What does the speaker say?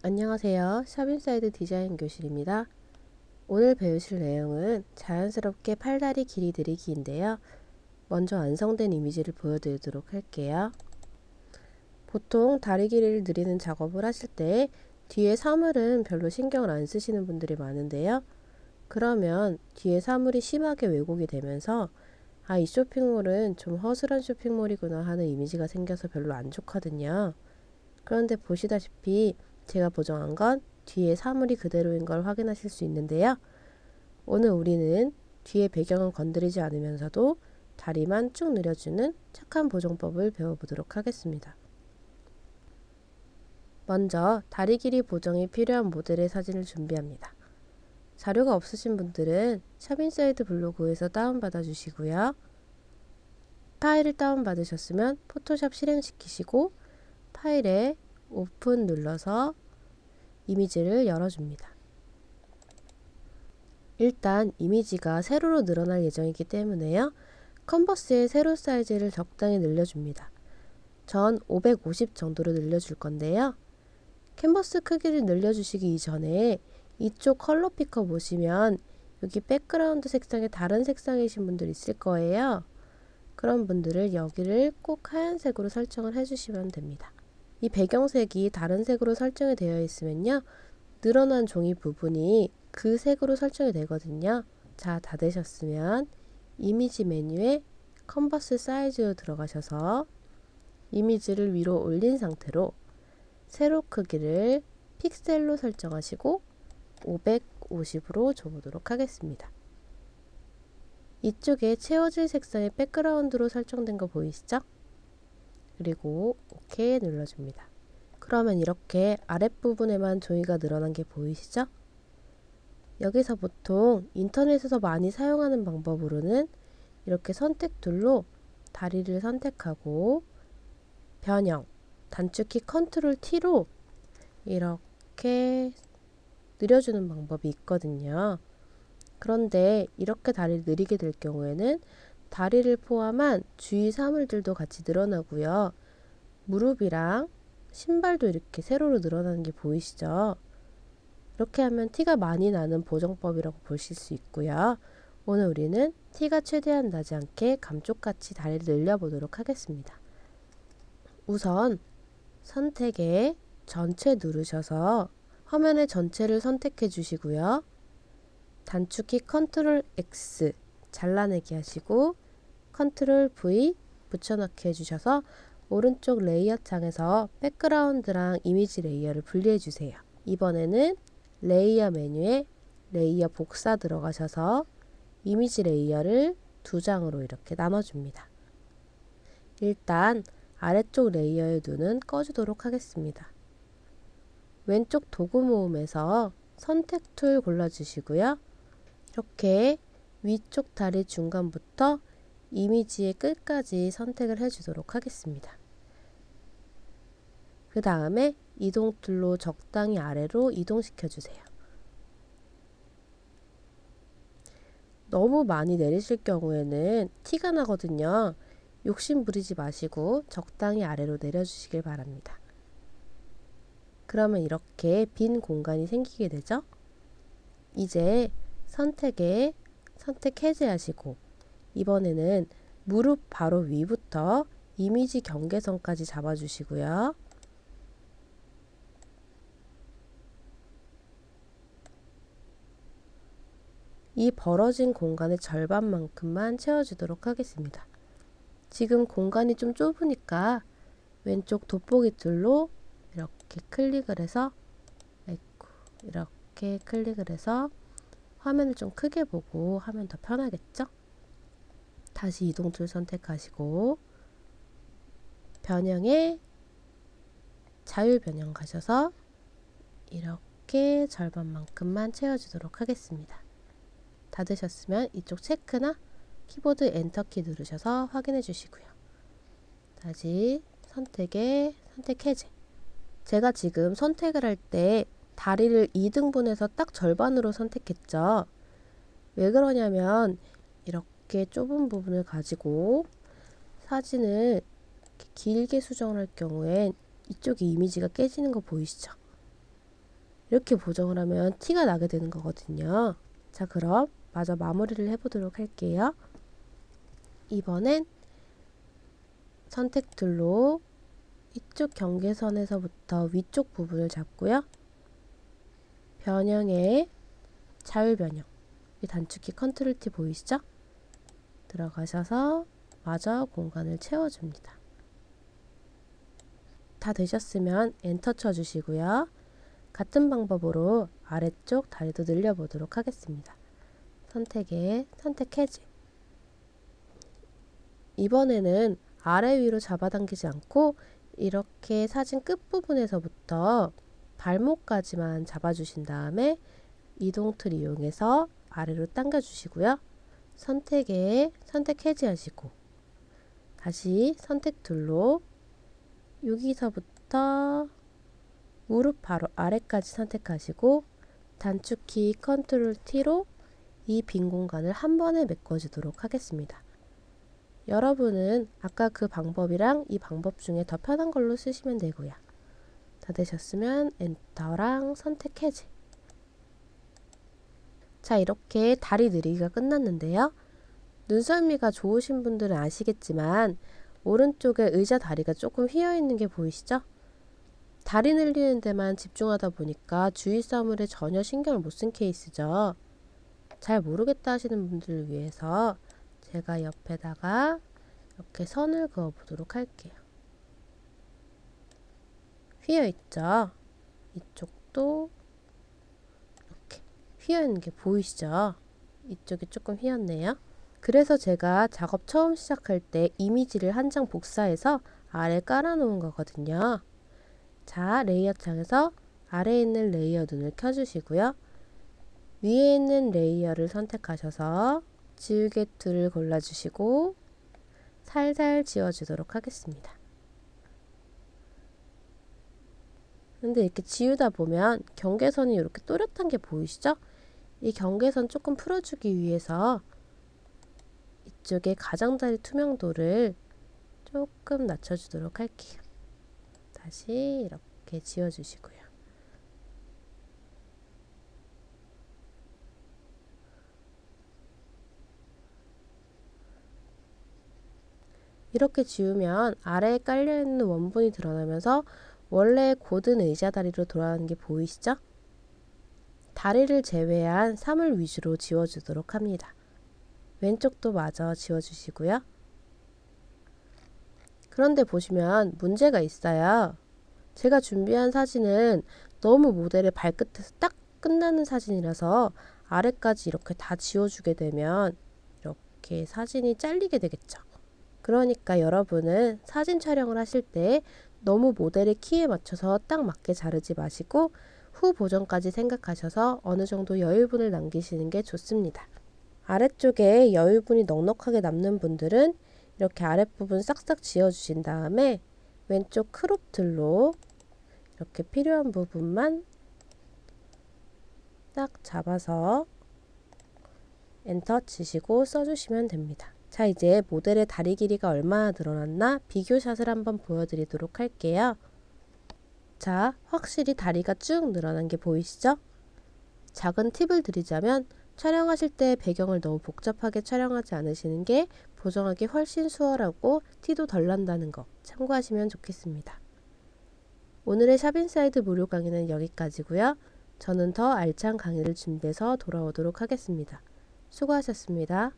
안녕하세요. 샵인사이드 디자인 교실입니다. 오늘 배우실 내용은 자연스럽게 팔다리 길이 들이기인데요. 먼저 완성된 이미지를 보여드리도록 할게요. 보통 다리 길이를 늘리는 작업을 하실 때 뒤에 사물은 별로 신경을 안 쓰시는 분들이 많은데요. 그러면 뒤에 사물이 심하게 왜곡이 되면서 아, 이 쇼핑몰은 좀 허술한 쇼핑몰이구나 하는 이미지가 생겨서 별로 안 좋거든요. 그런데 보시다시피 제가 보정한 건 뒤에 사물이 그대로인 걸 확인하실 수 있는데요. 오늘 우리는 뒤에 배경은 건드리지 않으면서도 다리만 쭉 늘려주는 착한 보정법을 배워보도록 하겠습니다. 먼저 다리 길이 보정이 필요한 모델의 사진을 준비합니다. 자료가 없으신 분들은 샵인사이드 블로그에서 다운받아 주시고요. 파일을 다운받으셨으면 포토샵 실행시키시고 파일에 오픈 눌러서 이미지를 열어줍니다. 일단 이미지가 세로로 늘어날 예정이기 때문에요. 컨버스의 세로 사이즈를 적당히 늘려줍니다. 전 550 정도로 늘려줄 건데요. 캔버스 크기를 늘려주시기 이전에 이쪽 컬러 피커 보시면 여기 백그라운드 색상이 다른 색상이신 분들 있을 거예요. 그런 분들을 여기를 꼭 하얀색으로 설정을 해주시면 됩니다. 이 배경색이 다른 색으로 설정이 되어 있으면요. 늘어난 종이 부분이 그 색으로 설정이 되거든요. 자, 다 되셨으면 이미지 메뉴에 컨버스 사이즈로 들어가셔서 이미지를 위로 올린 상태로 세로 크기를 픽셀로 설정하시고 550으로 줘보도록 하겠습니다. 이쪽에 채워질 색상의 백그라운드로 설정된 거 보이시죠? 그리고 OK 눌러줍니다. 그러면 이렇게 아랫부분에만 종이가 늘어난 게 보이시죠? 여기서 보통 인터넷에서 많이 사용하는 방법으로는 이렇게 선택 툴로 다리를 선택하고 변형, 단축키 컨트롤 T로 이렇게 느려주는 방법이 있거든요. 그런데 이렇게 다리를 느리게 될 경우에는 다리를 포함한 주위 사물들도 같이 늘어나고요. 무릎이랑 신발도 이렇게 세로로 늘어나는 게 보이시죠? 이렇게 하면 티가 많이 나는 보정법이라고 보실 수 있고요. 오늘 우리는 티가 최대한 나지 않게 감쪽같이 다리를 늘려보도록 하겠습니다. 우선 선택에 전체 누르셔서 화면의 전체를 선택해 주시고요. 단축키 컨트롤 X 잘라내기 하시고 컨트롤 V 붙여넣기 해주셔서 오른쪽 레이어 창에서 백그라운드랑 이미지 레이어를 분리해 주세요. 이번에는 레이어 메뉴에 레이어 복사 들어가셔서 이미지 레이어를 두 장으로 이렇게 나눠줍니다. 일단 아래쪽 레이어의 눈은 꺼주도록 하겠습니다. 왼쪽 도구 모음에서 선택 툴 골라주시고요. 이렇게 위쪽 다리 중간부터 이미지의 끝까지 선택을 해주도록 하겠습니다. 그 다음에 이동 툴로 적당히 아래로 이동시켜 주세요. 너무 많이 내리실 경우에는 티가 나거든요. 욕심 부리지 마시고 적당히 아래로 내려주시길 바랍니다. 그러면 이렇게 빈 공간이 생기게 되죠. 이제 선택에 선택 해제하시고 이번에는 무릎 바로 위부터 이미지 경계선까지 잡아주시고요. 이 벌어진 공간의 절반만큼만 채워주도록 하겠습니다. 지금 공간이 좀 좁으니까 왼쪽 돋보기 툴로 이렇게 클릭을 해서 이렇게 클릭을 해서 화면을 좀 크게 보고 하면 더 편하겠죠? 다시 이동 툴 선택하시고 변형에 자유 변형 가셔서 이렇게 절반만큼만 채워주도록 하겠습니다. 다 되셨으면 이쪽 체크나 키보드 엔터키 누르셔서 확인해 주시고요. 다시 선택에 선택 해제 제가 지금 선택을 할 때 다리를 2등분해서 딱 절반으로 선택했죠. 왜 그러냐면 이렇게 좁은 부분을 가지고 사진을 길게 수정할 경우엔 이쪽이 이미지가 깨지는 거 보이시죠? 이렇게 보정을 하면 티가 나게 되는 거거든요. 자, 그럼 마저 마무리를 해보도록 할게요. 이번엔 선택 툴로 이쪽 경계선에서부터 위쪽 부분을 잡고요. 변형에 자율 변형. 이 단축키 컨트롤 T 보이시죠? 들어가셔서 마저 공간을 채워줍니다. 다 되셨으면 엔터 쳐주시고요. 같은 방법으로 아래쪽 다리도 늘려보도록 하겠습니다. 선택에 선택 해지. 이번에는 아래 위로 잡아당기지 않고 이렇게 사진 끝부분에서부터 발목까지만 잡아주신 다음에 이동 틀 이용해서 아래로 당겨주시고요. 선택에 선택 해지하시고 다시 선택 툴로 여기서부터 무릎 바로 아래까지 선택하시고 단축키 컨트롤 T로 이 빈 공간을 한 번에 메꿔주도록 하겠습니다. 여러분은 아까 그 방법이랑 이 방법 중에 더 편한 걸로 쓰시면 되고요. 다 되셨으면 엔터랑 선택 해제. 자 이렇게 다리 늘리기가 끝났는데요. 눈썰미가 좋으신 분들은 아시겠지만 오른쪽에 의자 다리가 조금 휘어 있는 게 보이시죠? 다리 늘리는 데만 집중하다 보니까 주위 사물에 전혀 신경을 못 쓴 케이스죠. 잘 모르겠다 하시는 분들을 위해서 제가 옆에다가 이렇게 선을 그어 보도록 할게요. 휘어 있죠? 이쪽도 이렇게 휘어 있는 게 보이시죠? 이쪽이 조금 휘었네요. 그래서 제가 작업 처음 시작할 때 이미지를 한 장 복사해서 아래 깔아 놓은 거거든요. 자, 레이어 창에서 아래에 있는 레이어 눈을 켜주시고요. 위에 있는 레이어를 선택하셔서 지우개 툴을 골라주시고 살살 지워주도록 하겠습니다. 근데 이렇게 지우다 보면 경계선이 이렇게 또렷한 게 보이시죠? 이 경계선 조금 풀어주기 위해서 이쪽에 가장자리 투명도를 조금 낮춰주도록 할게요. 다시 이렇게 지워주시고요. 이렇게 지우면 아래에 깔려있는 원본이 드러나면서 원래 고든 의자 다리로 돌아가는 게 보이시죠? 다리를 제외한 사물 위주로 지워주도록 합니다. 왼쪽도 마저 지워주시고요. 그런데 보시면 문제가 있어요. 제가 준비한 사진은 너무 모델의 발끝에서 딱 끝나는 사진이라서 아래까지 이렇게 다 지워주게 되면 이렇게 사진이 잘리게 되겠죠. 그러니까 여러분은 사진 촬영을 하실 때 너무 모델의 키에 맞춰서 딱 맞게 자르지 마시고 후 보정까지 생각하셔서 어느 정도 여유분을 남기시는 게 좋습니다. 아래쪽에 여유분이 넉넉하게 남는 분들은 이렇게 아랫부분 싹싹 지워주신 다음에 왼쪽 크롭 틀로 이렇게 필요한 부분만 딱 잡아서 엔터 치시고 써주시면 됩니다. 자 이제 모델의 다리 길이가 얼마나 늘어났나 비교샷을 한번 보여드리도록 할게요. 자 확실히 다리가 쭉 늘어난 게 보이시죠? 작은 팁을 드리자면 촬영하실 때 배경을 너무 복잡하게 촬영하지 않으시는 게 보정하기 훨씬 수월하고 티도 덜 난다는 거 참고하시면 좋겠습니다. 오늘의 샵인사이드 무료 강의는 여기까지고요. 저는 더 알찬 강의를 준비해서 돌아오도록 하겠습니다. 수고하셨습니다.